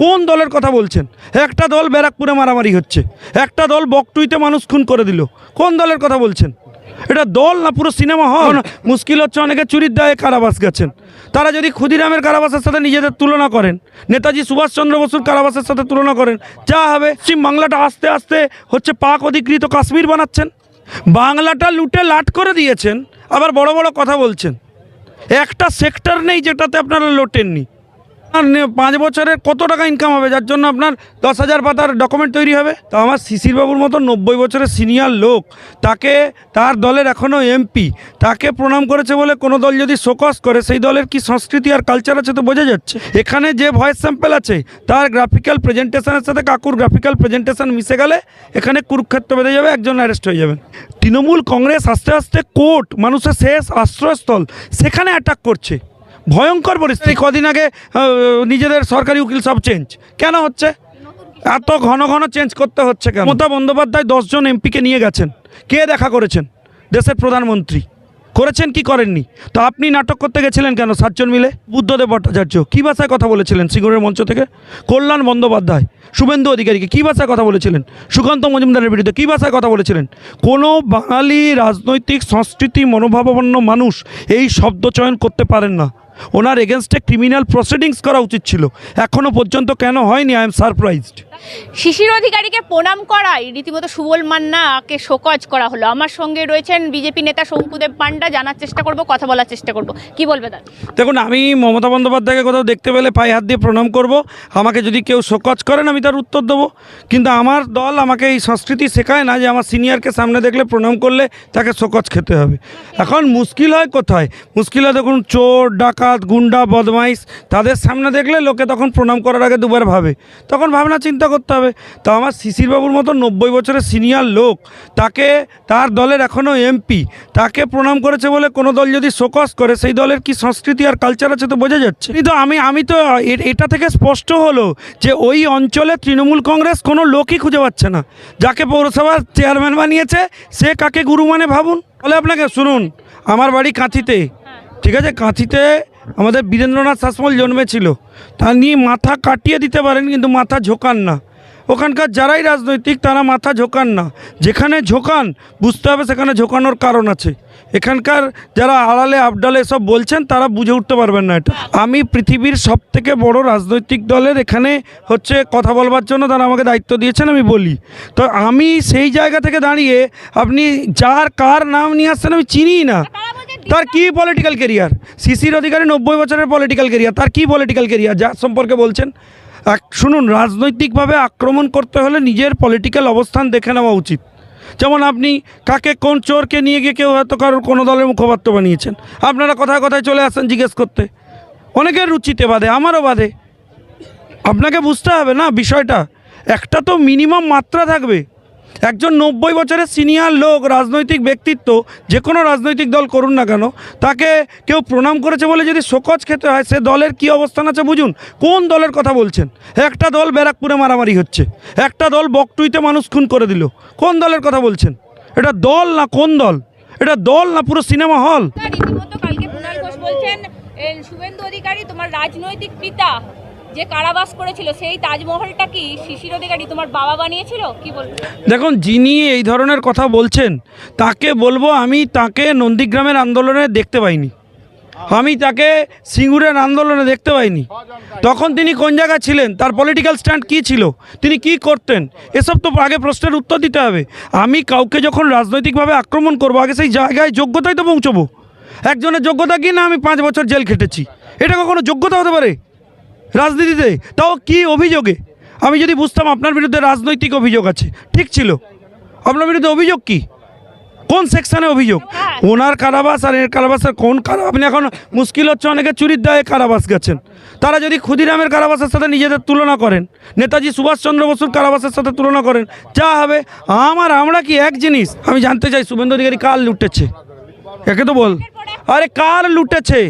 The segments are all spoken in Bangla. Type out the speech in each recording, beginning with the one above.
কোন দলের কথা বলছেন? একটা দল ব্যারাকপুরে মারামারি হচ্ছে। একটা দল বকটুইতে মানুষ খুন করে দিল। কোন দলের কথা বলছেন? এটা দল না পুরো সিনেমা হল? মুশকিল হচ্ছে অনেকে চুরির দায়ে কারাবাস গেছেন তারা যদি ক্ষুদিরামের কারাবাসের সাথে নিজেদের তুলনা করেন নেতাজি সুভাষচন্দ্র বসুর কারাবাসের সাথে তুলনা করেন যা হবে পশ্চিম বাংলাটা আস্তে আস্তে হচ্ছে পাক অধিকৃত কাশ্মীর বানাচ্ছেন। বাংলাটা লুটে লাট করে দিয়েছেন আবার বড় বড় কথা বলছেন। একটা সেক্টর নেই যেটাতে আপনারা লোটেননি। পাঁচ বছরের কত টাকা ইনকাম হবে? যার জন্য আপনার দশ হাজার পাতার ডকুমেন্ট তৈরি হবে। তো আমার শিশির বাবুর মতো নব্বই বছরের সিনিয়র লোক, তাকে তার দলের এখনও এমপি তাকে প্রণাম করেছে বলে কোনো দল যদি শোকস করে, সেই দলের কি সংস্কৃতি আর কালচার আছে তো বোঝা যাচ্ছে। এখানে যে ভয়েস স্যাম্পেল আছে, তার গ্রাফিক্যাল প্রেজেন্টেশনের সাথে কাকুর গ্রাফিক্যাল প্রেজেন্টেশন মিশে গেলে এখানে কুরুক্ষেত্র বেঁধে যাবে, একজন অ্যারেস্ট হয়ে যাবেন। তৃণমূল কংগ্রেস আস্তে আস্তে কোর্ট, মানুষের শেষ আশ্রয়স্থল, সেখানে অ্যাটাক করছে। ভয়ঙ্কর পরিস্থিতি। কদিন আগে নিজেদের সরকারি উকিল সব চেঞ্জ কেন হচ্ছে? এত ঘন ঘন চেঞ্জ করতে হচ্ছে কেন? মমতা বন্দ্যোপাধ্যায় দশজন এমপিকে নিয়ে গেছেন। কে দেখা করেছেন? দেশের প্রধানমন্ত্রী। করেছেন কি করেননি? তো আপনি নাটক করতে গেছিলেন কেন সাতজন মিলে? বুদ্ধদেব ভট্টাচার্য, কী ভাষায় কথা বলেছিলেন সিঙ্গুরের মঞ্চ থেকে? কল্যাণ বন্দ্যোপাধ্যায়, শুভেন্দু অধিকারীকে কী ভাষায় কথা বলেছিলেন? সুকান্ত মজুমদারের বিরুদ্ধে কী ভাষায় কথা বলেছিলেন? কোনো বাঙালি রাজনৈতিক, সংস্কৃতি, মনোভাবাপন্ন মানুষ এই শব্দ চয়ন করতে পারেন না। ওনার এগেনস্টে ক্রিমিনাল প্রসিডিংস করা উচিত ছিল। এখনও পর্যন্ত কেন হয়নি? আই এম সারপ্রাইজড শিশির অধিকারীকে প্রণাম করাই রীতিমতো সুবল মান্নাকে শোকজ করা হলো। আমার সঙ্গে রয়েছেন বিজেপি নেতা শঙ্কুদেব পান্ডা জানার চেষ্টা করব, কথা বলার চেষ্টা করব। কি বলবে দাদা? দেখুন, আমি মমতা বন্দ্যোপাধ্যায়কে কোথাও দেখতে পেলে পায়ে হাত দিয়ে প্রণাম করব। আমাকে যদি কেউ শোকজ করেন, আমি তার উত্তর দেবো। কিন্তু আমার দল আমাকে এই সংস্কৃতি শেখায় না যে আমার সিনিয়রকে সামনে দেখলে প্রণাম করলে তাকে শোকজ খেতে হবে। এখন মুশকিল হয় কোথায়? মুশকিল হয় দেখুন, চোর, ডাকাত, গুন্ডা, বদমাইশ, তাদের সামনে দেখলে লোকে তখন প্রণাম করার আগে দুবার ভাবে। তখন ভাবনা, চিন্তা করতে হবে। তো আমার শিশিরবাবুর মতো নব্বই বছরের সিনিয়র লোক, তাকে তার দলের এখনও এমপি, তাকে প্রণাম করেছে বলে কোনো দল যদি শোকস করে, সেই দলের কি সংস্কৃতি আর কালচার আছে তো বোঝা যাচ্ছে? কিন্তু আমি আমি তো এটা থেকে স্পষ্ট হলো যে ওই অঞ্চলে তৃণমূল কংগ্রেস কোনো লোকই খুঁজে পাচ্ছে না। যাকে পৌরসভার চেয়ারম্যান বানিয়েছে, সে কাকে গুরু মানে ভাবুন? বলে আপনাকে, শুনুন, আমার বাড়ি কাঁথিতে, ঠিক আছে? কাঁথিতে আমাদের বীরেন্দ্রনাথ শাসমল জন্মেছিল। তা নিয়ে মাথা কাটিয়ে দিতে পারেন কিন্তু মাথা ঝোকান না। ওখানকার যারাই রাজনৈতিক, তারা মাথা ঝোকান না। যেখানে ঝোকান, বুঝতে হবে সেখানে ঝোকানোর কারণ আছে। এখানকার যারা আড়ালে, আবডালে এসব বলছেন, তারা বুঝে উঠতে পারবেন না এটা। আমি পৃথিবীর সব থেকে বড় রাজনৈতিক দলের এখানে হচ্ছে কথা বলবার জন্য তারা আমাকে দায়িত্ব দিয়েছেন, আমি বলি। তো আমি সেই জায়গা থেকে দাঁড়িয়ে আপনি যার কার নাম নিয়ে আসছেন আমি চিনি না। তার কি পলিটিক্যাল কেরিয়ার শিশির অধিকারী নব্বই বছরের পলিটিক্যাল কেরিয়ার তার কি পলিটিক্যাল কেরিয়ার যার সম্পর্কে বলছেন। এক- শুনুন, রাজনৈতিকভাবে আক্রমণ করতে হলে নিজের পলিটিক্যাল অবস্থান দেখে নেওয়া উচিত। যেমন আপনি কাকে কোন চোরকে নিয়ে গিয়ে কেউ হয়তো কারোর কোনো দলের মুখপাত্র বানিয়েছেন। আপনারা কথায় কথায় চলে আসেন জিজ্ঞেস করতে। অনেকের রুচিতে বাদে আমারও বাদে আপনাকে বুঝতে হবে না বিষয়টা। একটা তো মিনিমাম মাত্রা থাকবে। একজন নব্বই বছরের সিনিয়র লোক, রাজনৈতিক ব্যক্তিত্ব, যে কোনো রাজনৈতিক দল করুন না কেন, তাকে কেউ প্রণাম করেছে বলে যদি শোকজ খেতে হয়, সে দলের কি অবস্থান আছে বুঝুন? কোন দলের কথা বলছেন? একটা দল ব্যারাকপুরে মারামারি হচ্ছে, একটা দল বকটুইতে মানুষ খুন করে দিল, কোন দলের কথা বলছেন? এটা দল না কোন দল? এটা দল না পুরো সিনেমা হল? শুভেন্দু অধিকারী, তোমার রাজনৈতিক পিতা যে কারাবাস করেছিল, সেই তাজমহলটা কি শিশির অধিকারী তোমার বাবা বানিয়েছিল? কি বলবে দেখুন, যিনি এই ধরনের কথা বলছেন, তাকে বলব আমি তাকে নন্দীগ্রামের আন্দোলনে দেখতে পাইনি। আমি তাকে সিঙ্গুরের আন্দোলনে দেখতে পাইনি। তখন তিনি কোন জায়গায় ছিলেন? তার পলিটিক্যাল স্ট্যান্ড কী ছিল? তিনি কি করতেন? এসব তো আগে প্রশ্নের উত্তর দিতে হবে। আমি কাউকে যখন রাজনৈতিকভাবে আক্রমণ করব, আগে সেই জায়গায় যোগ্যতায় তো পৌঁছবো। একজনের যোগ্যতা কি না আমি পাঁচ বছর জেল খেটেছি? এটা কখনো যোগ্যতা হতে পারে? রাজনীতিতে, তাও কি অভিযোগে? আমি যদি বুঝতাম আপনার বিরুদ্ধে রাজনৈতিক অভিযোগ আছে, ঠিক ছিল। আপনার বিরুদ্ধে অভিযোগ কি? কোন সেকশানে অভিযোগ? ওনার কারাবাস আর এর কারাবাসের কোন কারা আপনি এখন মুশকিল হচ্ছে, অনেকে চুরির দায়ে কারাবাস গেছেন। তারা যদি ক্ষুদিরামের কারাবাসের সাথে নিজেদের তুলনা করেন, নেতাজি সুভাষচন্দ্র বসুর কারাবাসের সাথে তুলনা করেন, যা হবে, আমার, আমরা কি এক জিনিস? আমি জানতে চাই, শুভেন্দু অধিকারী কার লুটেছে? একে তো বল। আরে কার লুটেছে?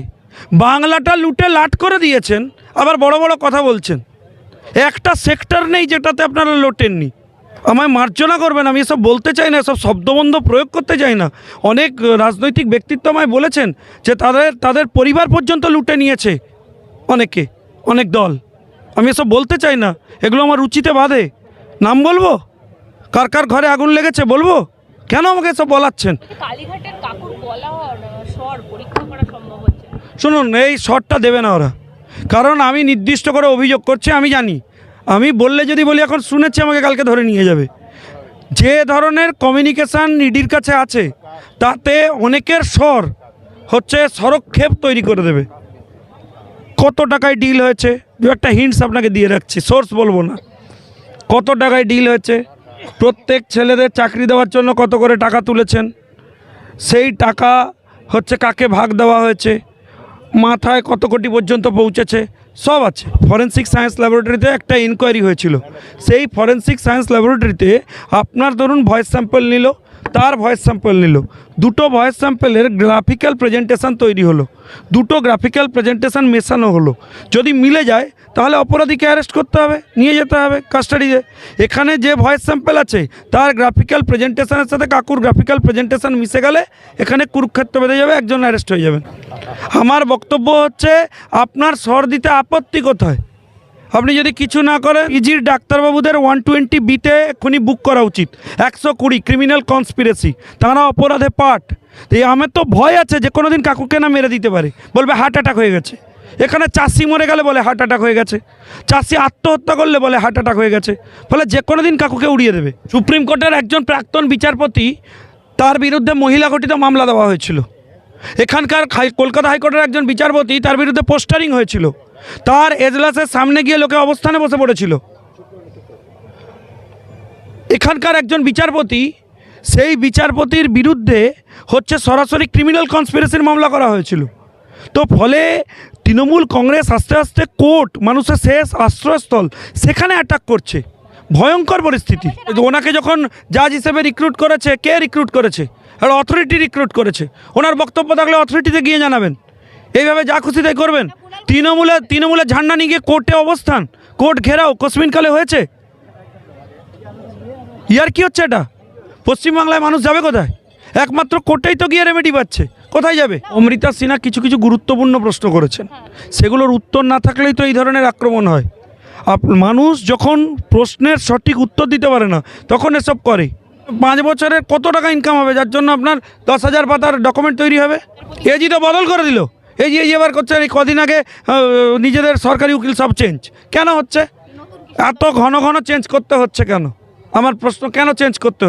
বাংলাটা লুটে লাট করে দিয়েছেন। আবার বড় বড় কথা বলছেন। একটা সেক্টর নেই যেটাতে আপনারা লোটেননি। আমায় মার্জনা করবেন আমি এসব বলতে চাই না এসব শব্দবন্ধ প্রয়োগ করতে চাই না। অনেক রাজনৈতিক ব্যক্তিত্ব আমায় বলেছেন যে তাদের তাদের পরিবার পর্যন্ত লুটে নিয়েছে অনেকে অনেক দল। আমি এসব বলতে চাই না এগুলো আমার রুচিতে বাধে। নাম বলব? কার কার ঘরে আগুন লেগেছে বলব? কেন আমাকে এসব বলাচ্ছেন। শুনুন এই শটটা দেবে না ওরা। কারণ আমি নির্দিষ্ট করে অভিযোগ করছি, আমি জানি। আমি বললে যদি বলি, এখন শুনেছি আমাকে কালকে ধরে নিয়ে যাবে। যে ধরনের কমিউনিকেশান ইডির কাছে আছে, তাতে অনেকের স্বর হচ্ছে সরক্ষেপ তৈরি করে দেবে। কত টাকায় ডিল হয়েছে? দু একটা হিন্টস আপনাকে দিয়ে রাখছি সোর্স বলব না। কত টাকায় ডিল হয়েছে? প্রত্যেক ছেলেদের চাকরি দেওয়ার জন্য কত করে টাকা তুলেছেন? সেই টাকা হচ্ছে কাকে ভাগ দেওয়া হয়েছে? মাথায় কত কোটি পর্যন্ত পৌঁছেছে? সব আছে। ফরেন্সিক সায়েন্স ল্যাবরেটরিতে একটা ইনকোয়ারি হয়েছিল। সেই ফরেন্সিক সায়েন্স ল্যাবরেটরিতে আপনার ধরুন ভয়েস স্যাম্পল নিল, তার ভয়েস স্যাম্পল নিল। দুটো ভয়েস স্যাম্পলের গ্রাফিক্যাল প্রেজেন্টেশন তৈরি হলো। দুটো গ্রাফিক্যাল প্রেজেন্টেশন মেশানো হলো। যদি মিলে যায়, তাহলে অপরাধীকে অ্যারেস্ট করতে হবে, নিয়ে যেতে হবে কাস্টাডিতে এখানে যে ভয়েস স্যাম্পল আছে, তার গ্রাফিক্যাল প্রেজেন্টেশানের সাথে কাকুর গ্রাফিক্যাল প্রেজেন্টেশন মিশে গেলে, এখানে কুরুক্ষেত্র বেঁধে যাবে, একজন অ্যারেস্ট হয়ে যাবেন। আমার বক্তব্য হচ্ছে, আপনার স্বর দিতে আপত্তি কোথায়? আপনি যদি কিছু না করেন, ইজির ডাক্তারবাবুদের ওয়ান টোয়েন্টি বিতে এক্ষুনি বুক করা উচিত। একশো কুড়ি ক্রিমিনাল কনস্পিরেসি তারা অপরাধে পাঠ। এই আমার তো ভয় আছে যে কোনো দিন কাকুকে না মেরে দিতে পারে। বলবে হার্ট অ্যাটাক হয়ে গেছে। এখানে চাষি মরে গেলে বলে হার্ট অ্যাটাক হয়ে গেছে। চাষি আত্মহত্যা করলে বলে হার্ট অ্যাটাক হয়ে গেছে। ফলে যে কোনো দিন কাকুকে উড়িয়ে দেবে। সুপ্রিম কোর্টের একজন প্রাক্তন বিচারপতি, তার বিরুদ্ধে মহিলা ঘটিত মামলা দেওয়া হয়েছিল। এখানকার কলকাতা হাইকোর্টের একজন বিচারপতি তার বিরুদ্ধে পোস্টারিং হয়েছিল। তার এজলাসের সামনে গিয়ে লোকে অবস্থানে বসে পড়েছিল। এখানকার একজন বিচারপতি, সেই বিচারপতির বিরুদ্ধে হচ্ছে সরাসরি ক্রিমিনাল কনস্পিরেসির মামলা করা হয়েছিল। তো ফলে তৃণমূল কংগ্রেস আস্তে আস্তে কোর্ট, মানুষের শেষ আশ্রয়স্থল, সেখানে অ্যাটাক করছে। ভয়ঙ্কর পরিস্থিতি। ওনাকে যখন জাজ হিসেবে রিক্রুট করেছে, কে রিক্রুট করেছে? আর অথরিটি রিক্রুট করেছে। ওনার বক্তব্য থাকলে অথরিটিতে গিয়ে জানাবেন। এইভাবে যা খুশি তাই করবেন। তৃণমূলে তৃণমূলের ঝান্ডা নিয়ে গিয়ে কোর্টে অবস্থান। কোর্ট ঘেরাও কসমিনকালে হয়েছে? ইয়ার কি হচ্ছে এটা? পশ্চিমবাংলায় মানুষ যাবে কোথায়? একমাত্র কোর্টেই তো গিয়ে রেমেডি পাচ্ছে। কোথায় যাবে? অমৃতা সিনহা কিছু কিছু গুরুত্বপূর্ণ প্রশ্ন করেছেন। সেগুলোর উত্তর না থাকলেই তো এই ধরনের আক্রমণ হয়। মানুষ যখন প্রশ্নের সঠিক উত্তর দিতে পারে না, তখন এসব করে। পাঁচ বছরে কত টাকা ইনকাম হবে? যার জন্য আপনার দশ হাজার পাতার ডকুমেন্ট তৈরি হবে। এজি তো বদল করে দিল। এই যে এবার করছে এই কদিন আগে নিজেদের সরকারি উকিল সব চেঞ্জ কেন হচ্ছে? এত ঘন ঘন চেঞ্জ করতে হচ্ছে কেন? আমার প্রশ্ন, কেন চেঞ্জ করতে হচ্ছে?